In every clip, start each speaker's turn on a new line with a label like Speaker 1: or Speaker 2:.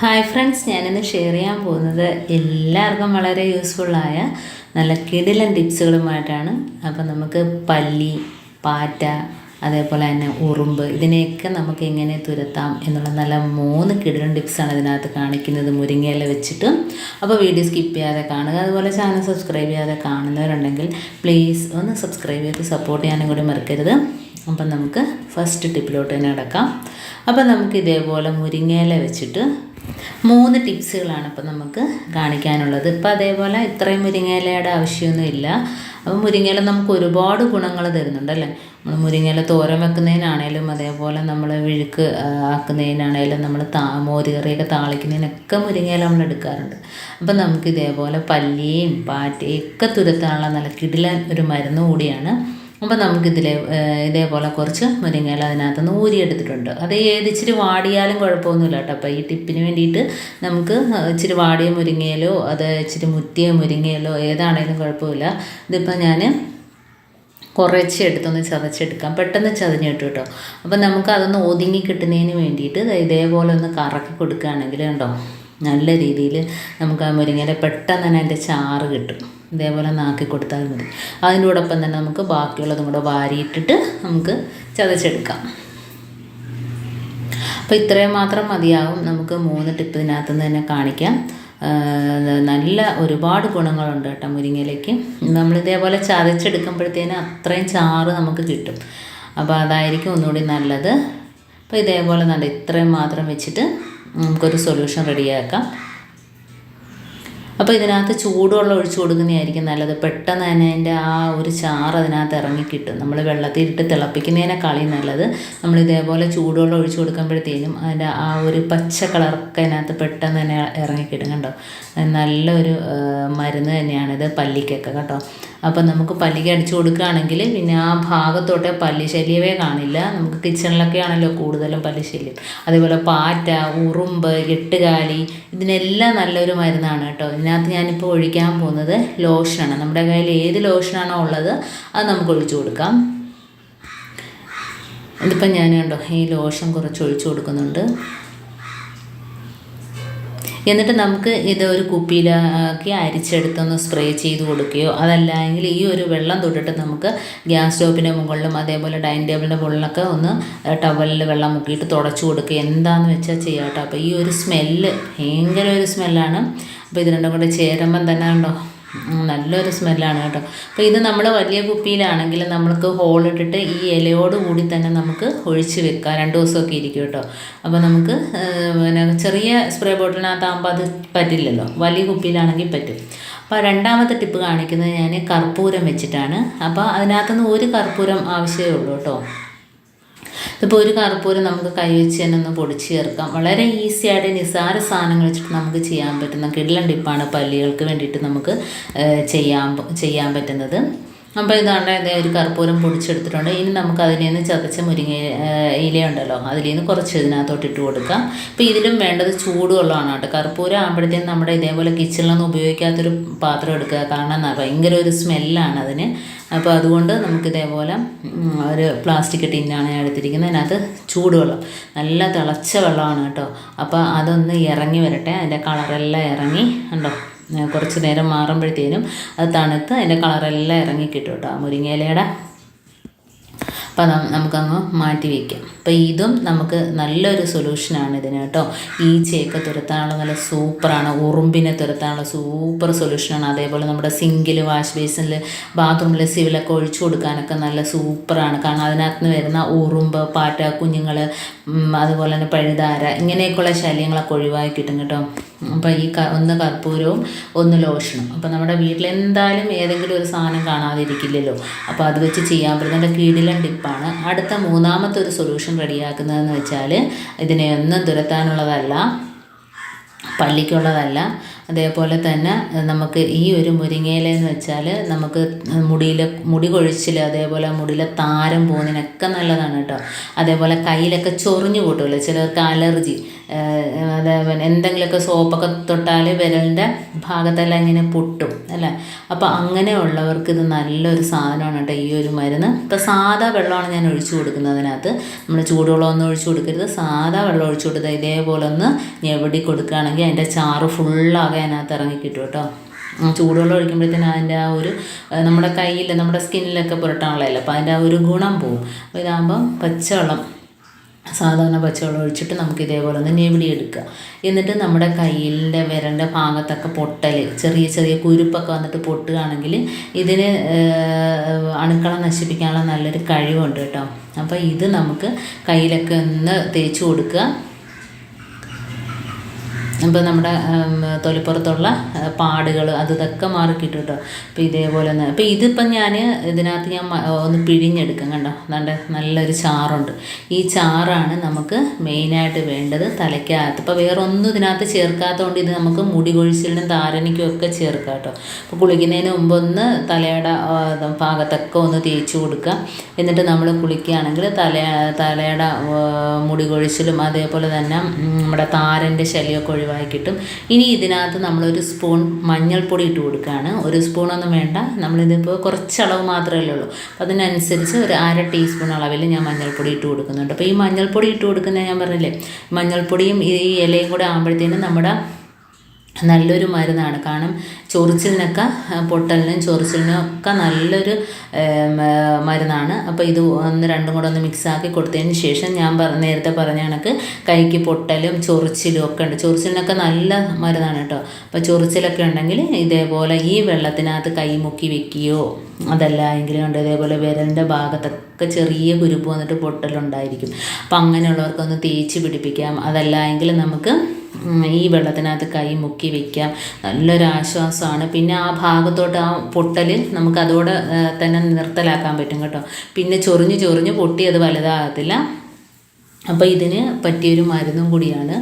Speaker 1: Hi friends ഞാനിന്ന് share ചെയ്യാൻ പോകുന്നത് എല്ലാവർക്കും വളരെ യൂസ്ഫുള്ളായ നല്ല കിടിലൻ ടിപ്സുകളുമായിട്ടാണ് അപ്പം നമുക്ക് പല്ലി പാറ്റ അതേപോലെ തന്നെ ഉറുമ്പ് ഇതിനെയൊക്കെ നമുക്ക് എങ്ങനെ തുരത്താം എന്നുള്ള നല്ല മൂന്ന് കിടിലൻ ടിപ്സാണ് ഇതിനകത്ത് കാണിക്കുന്നത് മുരിങ്ങയില വെച്ചിട്ട്. അപ്പോൾ വീഡിയോ സ്കിപ്പ് ചെയ്യാതെ കാണുക. അതുപോലെ ചാനൽ സബ്സ്ക്രൈബ് ചെയ്യാതെ കാണുന്നവരുണ്ടെങ്കിൽ പ്ലീസ് ഒന്ന് സബ്സ്ക്രൈബ് ചെയ്ത് സപ്പോർട്ട് ചെയ്യാനും കൂടി മറക്കരുത്. അപ്പം നമുക്ക് ഫസ്റ്റ് ടിപ്പിലോട്ട് തന്നെ കിടക്കാം അപ്പം നമുക്ക് ഇതേപോലെ മുരിങ്ങയില വെച്ചിട്ട് മൂന്ന് ടിപ്സുകളാണ് ഇപ്പം നമുക്ക് കാണിക്കാനുള്ളത്. ഇപ്പം അതേപോലെ ഇത്രയും മുരിങ്ങയിലയുടെ ആവശ്യമൊന്നുമില്ല. അപ്പം മുരിങ്ങയില നമുക്ക് ഒരുപാട് ഗുണങ്ങൾ തരുന്നുണ്ട് അല്ലേ? നമ്മൾ മുരിങ്ങയില തോരൻ വെക്കുന്നതിനാണേലും അതേപോലെ നമ്മൾ വിഴുക്ക് ആക്കുന്നതിനാണേലും നമ്മൾ താ മോരുകറിയൊക്കെ താളിക്കുന്നതിനൊക്കെ മുരിങ്ങയില നമ്മൾ എടുക്കാറുണ്ട്. അപ്പം നമുക്ക് ഇതേപോലെ പല്ലിയും പാറ്റയും ഒക്കെ തുരത്താനുള്ള നല്ല കിടിലൻ ഒരു മരുന്ന് കൂടിയാണ് അപ്പം ഇതിലേ ഇതേപോലെ കുറച്ച് മുരിങ്ങയില അതിനകത്തുനിന്ന് ഊരിയെടുത്തിട്ടുണ്ട്. അത് ഏത് ഇച്ചിരി വാടിയാലും കുഴപ്പമൊന്നുമില്ല കേട്ടോ. അപ്പോൾ ഈ ടിപ്പിന് വേണ്ടിയിട്ട് നമുക്ക് ഇച്ചിരി വാടിയ മുരിങ്ങയിലോ അത് ഇച്ചിരി മുറ്റിയ മുരിങ്ങയിലോ ഏതാണേലും കുഴപ്പമില്ല. ഇതിപ്പോൾ ഞാൻ കുറച്ച് എടുത്തൊന്ന് ചതച്ചെടുക്കാം. പെട്ടെന്ന് ചതഞ്ഞിട്ട് കേട്ടോ അപ്പം നമുക്ക് അതൊന്ന് ഒതുങ്ങി കിട്ടുന്നതിന് വേണ്ടിയിട്ട് ഇതേപോലെ ഒന്ന് കറക്കി കൊടുക്കുകയാണെങ്കിൽ കണ്ടോ? നല്ല രീതിയിൽ നമുക്ക് ആ മുരിങ്ങയില പെട്ടെന്ന് തന്നെ അതിന്റെ ചാറ് കിട്ടും. ഇതേപോലെ നാക്കി കൊടുത്താൽ മതി. അതിന്റെ കൂടൊപ്പം തന്നെ നമുക്ക് ബാക്കിയുള്ളതും കൂടെ വാരിയിട്ടിട്ട് നമുക്ക് ചതച്ചെടുക്കാം. അപ്പോൾ ഇത്രയും മാത്രം മതിയാകും നമുക്ക് മൂന്ന് ടിപ്പ് ഇതിനകത്ത് നിന്ന് തന്നെ കാണിക്കാം. നല്ല ഒരുപാട് ഗുണങ്ങളുണ്ട് കേട്ടോ മുരിങ്ങയിലേക്ക്. നമ്മൾ ഇതേപോലെ ചതച്ചെടുക്കുമ്പോഴത്തേന് അത്രയും ചാറ് നമുക്ക് കിട്ടും. അപ്പോൾ അതായിരിക്കും ഒന്നുകൂടി നല്ലത്. അപ്പോൾ ഇതേപോലെ നല്ല ഇത്രയും മാത്രം വെച്ചിട്ട് നമുക്കൊരു സൊല്യൂഷൻ റെഡിയാക്കാം അപ്പോൾ ഇതിനകത്ത് ചൂടുവെള്ളം ഒഴിച്ചു കൊടുക്കുന്നതായിരിക്കും നല്ലത്. പെട്ടെന്ന് തന്നെ അതിന്റെ ആ ഒരു ചാറ് അതിനകത്ത് ഇറങ്ങി കിട്ടും. നമ്മൾ വെള്ളത്തിൽ ഇട്ട് തിളപ്പിക്കുന്നതിനേക്കാളി നല്ലത്. നമ്മൾ ഇതേപോലെ ചൂടുവെള്ളം ഒഴിച്ചു കൊടുക്കുമ്പോഴത്തേനും അതിന്റെ ആ ഒരു പച്ച കളറൊക്കെ അതിനകത്ത് പെട്ടെന്ന് തന്നെ ഇറങ്ങിക്കിട്ടും കേട്ടോ കണ്ടോ? നല്ലൊരു മരുന്ന് തന്നെയാണിത് പല്ലിക്കൊക്കെ കേട്ടോ അപ്പം നമുക്ക് പല്ലിക്ക് അടിച്ചു കൊടുക്കുകയാണെങ്കിൽ പിന്നെ ആ ഭാഗത്തോട്ടെ പല്ലി ശല്യമേ കാണില്ല. നമുക്ക് കിച്ചണിലൊക്കെ ആണല്ലോ കൂടുതലും പല്ലി ശല്യം അതേപോലെ പാറ്റ ഉറുമ്പ് എട്ടുകാലി ഇതിനെല്ലാം നല്ലൊരു മരുന്നാണ് കേട്ടോ. ഇതിനകത്ത് ഞാനിപ്പോൾ ഒഴിക്കാൻ പോകുന്നത് ലോഷനാണ്. നമ്മുടെ കയ്യിൽ ഏത് ലോഷനാണോ ഉള്ളത് അത് നമുക്ക് ഒഴിച്ചു കൊടുക്കാം. ഇതിപ്പം ഞാൻ കണ്ടോ ഈ ലോഷൻ കുറച്ച് ഒഴിച്ചു കൊടുക്കുന്നുണ്ട്. എന്നിട്ട് നമുക്ക് ഇത് ഒരു കുപ്പിയിലാക്കി അരിച്ചെടുത്തൊന്ന് സ്പ്രേ ചെയ്ത് കൊടുക്കുകയോ അതല്ലെങ്കിൽ ഈ ഒരു വെള്ളം തൊട്ടിട്ട് നമുക്ക് ഗ്യാസ് സ്റ്റോപ്പിന്റെ മുകളിലും അതേപോലെ ഡൈനിങ് ടേബിളിന്റെ മുകളിലൊക്കെ ഒന്ന് ടവലിൽ വെള്ളം മുക്കിയിട്ട് തുടച്ചു കൊടുക്കുക. എന്താണെന്ന് വെച്ചാൽ ചെയ്യാം കേട്ടോ. അപ്പോൾ ഈ ഒരു സ്മെല്ല് ഭയങ്കര ഒരു സ്മെല്ലാണ് അപ്പോൾ ഇത് രണ്ടും കൂടെ ചേരുമ്പം തന്നെ കണ്ടോ? ഉം, നല്ലൊരു സ്മെല്ലാണ് കേട്ടോ. അപ്പോൾ ഇത് നമ്മൾ വലിയ കുപ്പിയിലാണെങ്കിൽ നമ്മൾക്ക് ഹോളിട്ടിട്ട് ഈ ഇലയോട് കൂടി തന്നെ നമുക്ക് ഒഴിച്ച് വെക്കാം. രണ്ട് ദിവസമൊക്കെ ഇരിക്കും കേട്ടോ. അപ്പോൾ നമുക്ക് പിന്നെ ചെറിയ സ്പ്രേ ബോട്ടിലിനകത്താകുമ്പോൾ അത് പറ്റില്ലല്ലോ. വലിയ കുപ്പിയിലാണെങ്കിൽ പറ്റും. അപ്പോൾ രണ്ടാമത്തെ ടിപ്പ് കാണിക്കുന്നത് ഞാൻ കർപ്പൂരം വെച്ചിട്ടാണ്. അപ്പോൾ അതിനകത്തുനിന്ന് ഒരു കർപ്പൂരം ആവശ്യമേ ഉള്ളൂ കേട്ടോ. ഇതിപ്പോൾ ഒരു കർപ്പൂരം നമുക്ക് കൈ വെച്ച് തന്നെ ഒന്ന് പൊടിച്ച് ചേർക്കാം. വളരെ ഈസി ആയിട്ട് സാധനങ്ങൾ വെച്ചിട്ട് നമുക്ക് ചെയ്യാൻ പറ്റുന്ന കിടിലൻ പല്ലികൾക്ക് വേണ്ടിയിട്ട് നമുക്ക് ചെയ്യാൻ ചെയ്യാൻ പറ്റുന്നത്. അപ്പോൾ ഇതാണ് ഇതേ ഒരു കർപ്പൂരം പൊടിച്ചെടുത്തിട്ടുണ്ട്. ഇനി നമുക്ക് അതിൽ നിന്ന് ചതച്ച മുരിങ്ങ ഇല ഇലയുണ്ടല്ലോ. അതിൽ നിന്ന് കുറച്ച് ഇതിനകത്തോട്ട് ഇട്ട് കൊടുക്കാം. അപ്പോൾ ഇതിലും വേണ്ടത് ചൂടുവെള്ളമാണ് കേട്ടോ. കർപ്പൂരം ആകുമ്പോഴത്തേക്കും നമ്മുടെ ഇതേപോലെ കിച്ചണിലൊന്നും ഉപയോഗിക്കാത്തൊരു പാത്രം എടുക്കുക കാരണം ഭയങ്കര ഒരു സ്മെല്ലാണ് അതിന്. അപ്പോൾ അതുകൊണ്ട് നമുക്ക് ഇതേപോലെ ഒരു പ്ലാസ്റ്റിക് ടിന്നാണ് ഞാൻ എടുത്തിരിക്കുന്നത്. അതിനകത്ത് ചൂടുവെള്ളം. നല്ല തിളച്ച വെള്ളമാണ് കേട്ടോ. അപ്പോൾ അതൊന്ന് ഇറങ്ങി വരട്ടെ. അതിന്റെ കളറെല്ലാം ഇറങ്ങി. ഉണ്ടോ കുറച്ച് നേരം മാറുമ്പോഴത്തേനും അത് തണുത്ത് അതിന്റെ കളറെല്ലാം ഇറങ്ങി കിട്ടും മുരിങ്ങയിലയുടെ. അപ്പം നമുക്കങ്ങ് മാറ്റി വയ്ക്കാം അപ്പം ഇതും നമുക്ക് നല്ലൊരു സൊല്യൂഷനാണ് ഇതിന് കേട്ടോ. ഈച്ചയൊക്കെ തുരത്താനുള്ള നല്ല സൂപ്പറാണ് ഉറുമ്പിനെ തുരത്താനുള്ള സൂപ്പർ സൊല്യൂഷനാണ്. അതേപോലെ നമ്മുടെ സിങ്കിൽ വാഷ് ബേസിനിൽ ബാത്റൂമിൽ സിവിലൊക്കെ ഒഴിച്ചു കൊടുക്കാനൊക്കെ നല്ല സൂപ്പറാണ്. കാരണം അതിനകത്ത് നിന്ന് വരുന്ന ഉറുമ്പ് പാറ്റ കുഞ്ഞുങ്ങൾ അതുപോലെ തന്നെ പഴുതാര ഇങ്ങനെയൊക്കെയുള്ള ശല്യങ്ങളൊക്കെ ഒഴിവാക്കി കിട്ടും കേട്ടോ. അപ്പോൾ ഈ ഒന്ന് കർപ്പൂരവും ഒന്ന് ലോഷനും. അപ്പോൾ നമ്മുടെ വീട്ടിൽ എന്തായാലും ഏതെങ്കിലും ഒരു സാധനം കാണാതിരിക്കില്ലല്ലോ. അപ്പോൾ അത് വെച്ച് ചെയ്യാൻ പറ്റുന്ന കീടിലൻ ടിപ്പാണ്. അടുത്ത മൂന്നാമത്തെ ഒരു സൊല്യൂഷൻ റെഡിയാക്കുന്നതെന്ന് വെച്ചാൽ ഇതിനെ ഒന്നും തുരത്താനുള്ളതല്ല പള്ളിക്കുള്ളതല്ല അതേപോലെ തന്നെ നമുക്ക് ഈ ഒരു മുരിങ്ങയില എന്ന് വെച്ചാൽ നമുക്ക് മുടിയിൽ മുടി കൊഴിച്ചിൽ അതേപോലെ മുടിയിലെ താരം പോകുന്നതിനൊക്കെ നല്ലതാണ് കേട്ടോ. അതേപോലെ കയ്യിലൊക്കെ ചൊറിഞ്ഞു കൂട്ടുമല്ലോ ചിലർക്ക് അലർജി അതേപോലെ എന്തെങ്കിലുമൊക്കെ സോപ്പൊക്കെ തൊട്ടാൽ വിരലിന്റെ ഭാഗത്തെല്ലാം ഇങ്ങനെ പൊട്ടും അല്ലേ? അപ്പോൾ അങ്ങനെയുള്ളവർക്ക് ഇത് നല്ലൊരു സാധനമാണ് കേട്ടോ ഈ ഒരു മരുന്ന്. ഇപ്പോൾ സാധാ വെള്ളമാണ് ഞാൻ ഒഴിച്ചു കൊടുക്കുന്നത് അതിനകത്ത്. നമ്മൾ ചൂടുവെള്ളമൊന്നും ഒഴിച്ചു കൊടുക്കരുത്. സാധാ വെള്ളം ഒഴിച്ചു കൊടുത്താൽ ഇതേപോലെ ഒന്ന് ഞെവടി കൊടുക്കുകയാണെങ്കിൽ അതിന്റെ ചാറ് ഫുള്ളാകെ അതിനകത്ത് ഇറങ്ങിക്കിട്ടും കേട്ടോ ചൂടുവെള്ളം ഒഴിക്കുമ്പോഴത്തേനും അതിന്റെ ആ ഒരു നമ്മുടെ കയ്യിൽ നമ്മുടെ സ്കിന്നിലൊക്കെ പുരട്ടാനുള്ളതല്ല അപ്പോൾ അതിന്റെ ആ ഒരു ഗുണം പോവും. അപ്പോൾ ഇതാകുമ്പം പച്ചവെള്ളം സാധാരണ പച്ചവെള്ളം ഒഴിച്ചിട്ട് നമുക്ക് ഇതേപോലെ ഒന്ന് ഞെവിടി എടുക്കുക. എന്നിട്ട് നമ്മുടെ കയ്യിലിന്റെ വിരലിന്റെ ഭാഗത്തൊക്കെ പൊട്ടൽ ചെറിയ ചെറിയ കുരുപ്പൊക്കെ വന്നിട്ട് പൊട്ടുകയാണെങ്കിൽ ഇതിന് അണുക്കളെ നശിപ്പിക്കാനുള്ള നല്ലൊരു കഴിവുണ്ട് കേട്ടോ. അപ്പോൾ ഇത് നമുക്ക് കയ്യിലൊക്കെ ഒന്ന് തേച്ച് കൊടുക്കുക. അപ്പോൾ നമ്മുടെ തൊലിപ്പുറത്തുള്ള പാടുകൾ അത് ഇതൊക്കെ മാറി കിട്ടും അപ്പോൾ ഇതേപോലെ തന്നെ. അപ്പോൾ ഇതിപ്പം ഞാൻ ഇതിനകത്ത് ഞാൻ ഒന്ന് പിഴിഞ്ഞെടുക്കും കണ്ടോ? അതാണ്ട് നല്ലൊരു ചാറുണ്ട്. ഈ ചാറാണ് നമുക്ക് മെയിനായിട്ട് വേണ്ടത് തലയ്ക്കകത്ത്. ഇപ്പോൾ വേറെ ഒന്നും ഇതിനകത്ത് ചേർക്കാത്തതുകൊണ്ട് ഇത് നമുക്ക് മുടി കൊഴിച്ചിലിനും താരനിക്കും ഒക്കെ ചേർക്കാം കേട്ടോ. അപ്പോൾ കുളിക്കുന്നതിന് മുമ്പ് ഒന്ന് തലയുടെ ഭാഗത്തൊക്കെ ഒന്ന് തേച്ച് കൊടുക്കുക. എന്നിട്ട് നമ്മൾ കുളിക്കുകയാണെങ്കിൽ തല തലയുടെ മുടി കൊഴിച്ചിലും അതേപോലെ തന്നെ നമ്മുടെ താരന്റെ ശല്യമൊക്കെ ഒഴിവാക്കി കിട്ടും ഇനി ഇതിനകത്ത് നമ്മളൊരു സ്പൂൺ മഞ്ഞൾപ്പൊടി ഇട്ട് കൊടുക്കുകയാണ്. ഒരു സ്പൂണൊന്നും വേണ്ട. നമ്മളിതിപ്പോൾ കുറച്ച് അളവ് മാത്രമേ ഉള്ളൂ. അപ്പോൾ അതിനനുസരിച്ച് ഒരു അര ടീസ്പൂൺ അളവിൽ ഞാൻ മഞ്ഞൾപ്പൊടി ഇട്ട് കൊടുക്കുന്നുണ്ട്. അപ്പോൾ ഈ മഞ്ഞൾപ്പൊടി ഇട്ട് കൊടുക്കുന്ന ഞാൻ പറഞ്ഞില്ലേ? മഞ്ഞൾപ്പൊടിയും ഈ ഇലയും കൂടെ ആകുമ്പോഴത്തേനും നമ്മുടെ നല്ലൊരു മരുന്നാണ്. കാരണം ചൊറിച്ചിലിനൊക്കെ പൊട്ടലിനും ചൊറിച്ചിലിനും ഒക്കെ നല്ലൊരു മരുന്നാണ്. അപ്പോൾ ഇത് ഒന്ന് രണ്ടും കൂടെ ഒന്ന് മിക്സാക്കി കൊടുത്തതിന് ശേഷം ഞാൻ പറ നേരത്തെ പറഞ്ഞ കണക്ക് കൈക്ക് പൊട്ടലും ചൊറിച്ചിലും ഒക്കെ ഉണ്ട്. ചൊറിച്ചിലിനൊക്കെ നല്ല മരുന്നാണ് കേട്ടോ. അപ്പോൾ ചൊറിച്ചിലൊക്കെ ഉണ്ടെങ്കിൽ ഇതേപോലെ ഈ വെള്ളത്തിനകത്ത് കൈ മുക്കി വെക്കുകയോ അതല്ല എങ്കിലും ഉണ്ട്. ഇതേപോലെ വിരലിന്റെ ഭാഗത്തൊക്കെ ചെറിയ കുരുപ്പ് വന്നിട്ട് പൊട്ടലുണ്ടായിരിക്കും. അപ്പം അങ്ങനെയുള്ളവർക്കൊന്ന് തേച്ച് പിടിപ്പിക്കാം. അതല്ല എങ്കിൽ നമുക്ക് ഈ വെള്ളത്തിനകത്ത് കൈ മുക്കി വെക്കാം. നല്ലൊരു ആശ്വാസമാണ്. പിന്നെ ആ ഭാഗത്തോട്ട് ആ പൊട്ടൽ നമുക്ക് അതോടെ തന്നെ നിർത്തലാക്കാൻ പറ്റും കേട്ടോ. പിന്നെ ചൊറിഞ്ഞ് ചൊറിഞ്ഞ് പൊട്ടി അത് വലുതാകത്തില്ല. അപ്പോൾ ഇതിന് പറ്റിയൊരു മരുന്നും കൂടിയാണ്.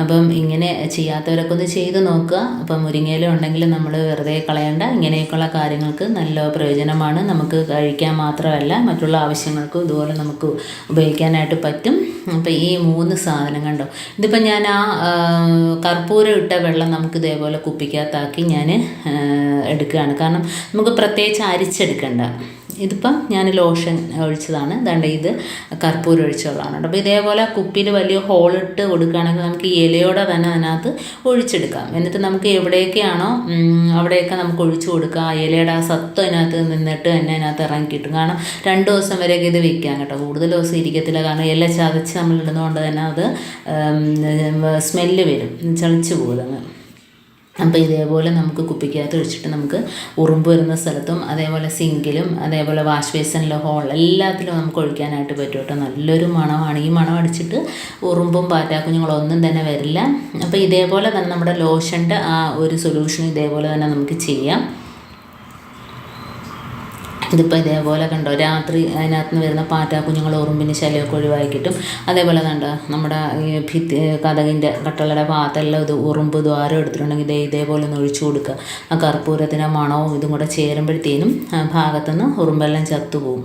Speaker 1: അപ്പം ഇങ്ങനെ ചെയ്യാത്തവരൊക്കെ ഒന്ന് ചെയ്ത് നോക്കുക. അപ്പം മുരിങ്ങയില ഉണ്ടെങ്കിൽ നമ്മൾ വെറുതെ കളയണ്ട. ഇങ്ങനെയൊക്കെയുള്ള കാര്യങ്ങൾക്ക് നല്ല പ്രയോജനമാണ്. നമുക്ക് കഴിക്കാൻ മാത്രമല്ല മറ്റുള്ള ആവശ്യങ്ങൾക്കും ഇതുപോലെ നമുക്ക് ഉപയോഗിക്കാനായിട്ട് പറ്റും. അപ്പം ഈ മൂന്ന് സാധനം കണ്ടോ? ഇതിപ്പോൾ ഞാൻ ആ കർപ്പൂരം ഇട്ട വെള്ളം നമുക്ക് ഇതേപോലെ കുപ്പിക്കകത്താക്കി ഞാൻ എടുക്കുകയാണ്. കാരണം നമുക്ക് പ്രത്യേകിച്ച് അരിച്ചെടുക്കണ്ട. ഇതിപ്പം ഞാൻ ലോഷൻ ഒഴിച്ചതാണ്. ദണ്ട ഇത് കർപ്പൂരം ഒഴിച്ചുള്ളതാണ് അപ്പോൾ ഇതേപോലെ കുപ്പിയിൽ വലിയ ഹോളിട്ട് കൊടുക്കുകയാണെങ്കിൽ നമുക്ക് ഇലയോടെ തന്നെ അതിനകത്ത് ഒഴിച്ചെടുക്കാം. എന്നിട്ട് നമുക്ക് എവിടെയൊക്കെയാണോ അവിടെയൊക്കെ നമുക്ക് ഒഴിച്ചു കൊടുക്കാം ആ ഇലയുടെ ആ സത്ത് അതിനകത്ത് നിന്നിട്ട് തന്നെ അതിനകത്ത് ഇറങ്ങി കിട്ടും. കാരണം രണ്ട് ദിവസം വരെയൊക്കെ ഇത് വെക്കാം കേട്ടോ. കൂടുതൽ ദിവസം ഇരിക്കത്തില്ല. കാരണം ഇല ചതച്ച് നമ്മൾ ഇടുന്നതുകൊണ്ട് തന്നെ അത് സ്മെല്ല് വരും. ചളിച്ച് പോകും അപ്പോൾ ഇതേപോലെ നമുക്ക് കുപ്പിക്കകത്ത് ഒഴിച്ചിട്ട് നമുക്ക് ഉറുമ്പ് വരുന്ന സ്ഥലത്തും അതേപോലെ സിങ്കിലും അതേപോലെ വാഷ് ബേസിനിലെ ഹോൾ എല്ലാത്തിലും നമുക്ക് ഒഴിക്കാനായിട്ട് പറ്റും കേട്ടോ. നല്ലൊരു മണമാണ്. ഈ മണം അടിച്ചിട്ട് ഉറുമ്പും പാറ്റാക്കുഞ്ഞുങ്ങളൊന്നും തന്നെ വരില്ല. അപ്പോൾ ഇതേപോലെ തന്നെ നമ്മുടെ ലോഷന്റെ ആ ഒരു സൊല്യൂഷൻ ഇതേപോലെ തന്നെ നമുക്ക് ചെയ്യാം. ഇതിപ്പോൾ ഇതേപോലെ കണ്ടോ രാത്രി അതിനകത്ത് നിന്ന് വരുന്ന പാറ്റാ കുഞ്ഞുങ്ങൾ ഉറുമ്പിന് ശല്യമൊക്കെ ഒഴിവാക്കി കിട്ടും അതേപോലെ കണ്ടോ നമ്മുടെ ഈ ഭിത്തി കഥകിന്റെ കട്ടളയുടെ ഭാഗത്തെല്ലാം ഇത് ഉറുമ്പ് ദ്വാരം എടുത്തിട്ടുണ്ടെങ്കിൽ ഇതേ ഇതേപോലെ ഒന്ന് ഒഴിച്ചു കൊടുക്കുക. ആ കർപ്പൂരത്തിന്റെ മണവും ഇതും കൂടെ ചേരുമ്പോഴത്തേനും ഭാഗത്തുനിന്ന് ഉറുമ്പെല്ലാം ചത്തുപോകും.